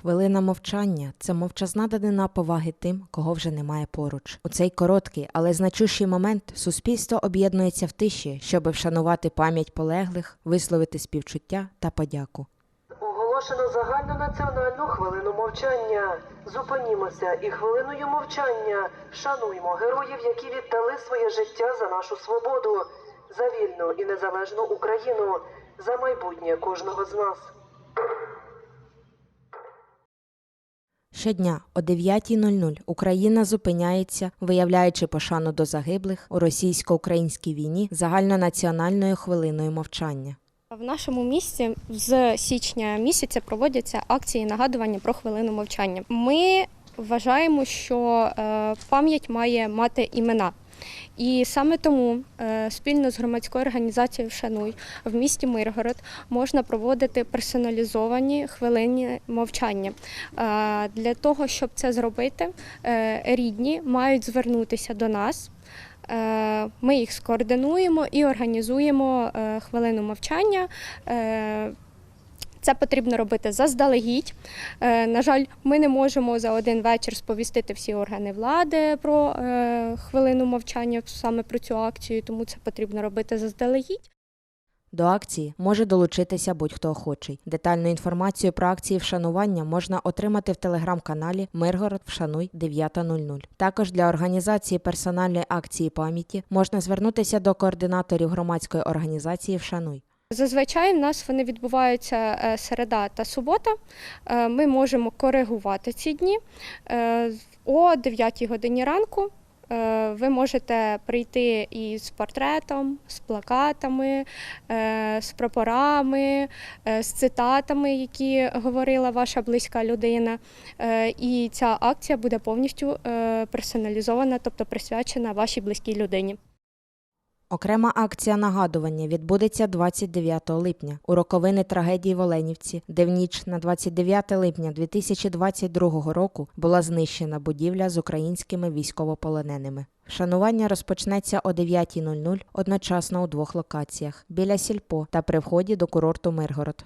Хвилина мовчання це мовчазна данина поваги тим, кого вже немає поруч. У цей короткий, але значущий момент суспільство об'єднується в тиші, щоб вшанувати пам'ять полеглих, висловити співчуття та подяку. Оголошено загальну національну хвилину мовчання. Зупинімося і хвилиною мовчання вшануймо героїв, які віддали своє життя за нашу свободу, за вільну і незалежну Україну, за майбутнє кожного з нас. Щодня о 9.00 Україна зупиняється, виявляючи пошану до загиблих у російсько-українській війні загальнонаціональною хвилиною мовчання. В нашому місті з січня місяця проводяться акції нагадування про хвилину мовчання. Ми вважаємо, що е, пам'ять має мати імена. І саме тому е, спільно з громадською організацією Вшануй в місті Миргород можна проводити персоналізовані хвилини мовчання. Е, Для того, щоб це зробити, рідні мають звернутися до нас. Ми їх скоординуємо і організуємо хвилину мовчання. Це потрібно робити заздалегідь. Е, На жаль, ми не можемо за один вечір сповістити всі органи влади про е, хвилину мовчання саме про цю акцію, тому це потрібно робити заздалегідь. До акції може долучитися будь-хто охочий. Детальну інформацію про акції вшанування можна отримати в телеграм-каналі Миргород Вшануй 9.00. Також для організації персональної акції пам'яті можна звернутися до координаторів громадської організації Вшануй. Зазвичай в нас вони відбуваються е, середа та субота. Е, Ми можемо коригувати ці дні. Е, О 9 годині ранку ви можете прийти із портретом, з плакатами, з прапорами, з цитатами, які говорила ваша близька людина. І ця акція буде повністю персоналізована, тобто присвячена вашій близькій людині. Окрема акція нагадування відбудеться 29 липня у роковини трагедії в Оленівці, де в ніч на 29 липня 2022 року була знищена будівля з українськими військовополоненими. Вшанування розпочнеться о 9.00 одночасно у двох локаціях біля сільпо та при вході до курорту Миргород.